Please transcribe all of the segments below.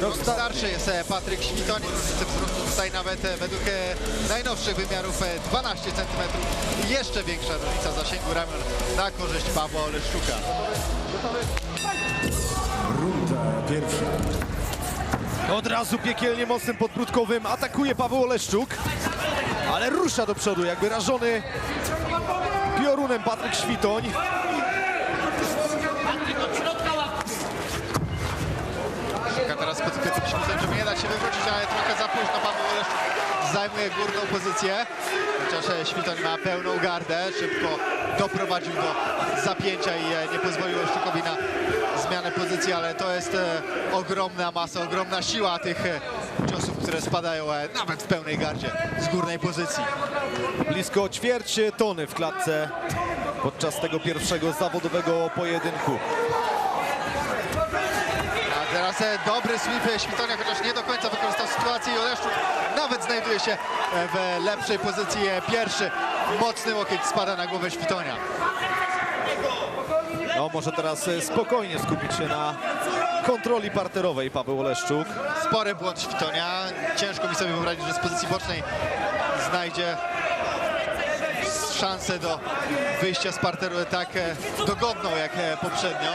Rok Rok sta- starszy jest e, Patryk Świtoń. Tutaj nawet e, według e, najnowszych wymiarów e, 12 cm. I jeszcze większa różnica zasięgu ramion na korzyść Pawła Oleszczuka. Runda pierwsza. Od razu piekielnie mocnym podbródkowym atakuje Paweł Oleszczuk, ale rusza do przodu, jakby rażony piorunem Patryk Świtoń. Zajmuje górną pozycję. Chociaż Świtoń ma pełną gardę, szybko doprowadził do zapięcia i e, nie pozwolił Oleszczukowi na zmianę pozycji, ale to jest e, ogromna masa, ogromna siła tych e, ciosów, które spadają nawet w pełnej gardzie z górnej pozycji. Blisko ćwierć tony w klatce podczas tego pierwszego zawodowego pojedynku. A teraz dobry sweep Świtonia, chociaż nie do końca wykorzystał sytuację i Oleszczuk znajduje się e, w lepszej pozycji. E, Pierwszy mocny łokieć spada na głowę Świtonia. No, może teraz e, spokojnie skupić się na kontroli parterowej Paweł Oleszczuk. Spory błąd Świtonia. Ciężko mi sobie wyobrazić, że z pozycji bocznej znajdzie szansę do wyjścia z parteru tak dogodną jak poprzednio.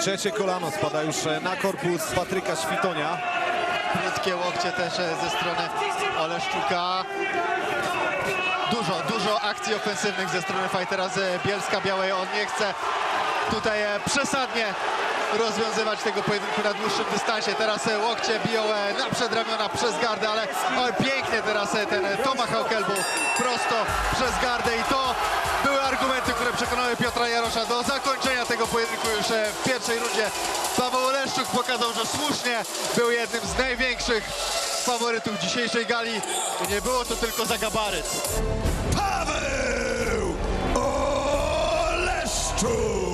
Trzecie kolano spada już na korpus Patryka Świtonia. Krótkie łokcie też e, ze strony Oleszczuka. Dużo, dużo akcji ofensywnych ze strony fightera z Bielska Białej. On nie chce tutaj e, przesadnie rozwiązywać tego pojedynku na dłuższym dystansie. Teraz e, łokcie biją na przedramiona przez gardę, ale oj, pięknie teraz ten tomahawk elbow prosto przez gardę i to przekonały Piotra Jarosza do zakończenia tego pojedynku już e, w pierwszej rundzie. Paweł Oleszczuk pokazał, że słusznie był jednym z największych faworytów dzisiejszej gali. Nie było to tylko za gabaryt. Paweł Oleszczuk!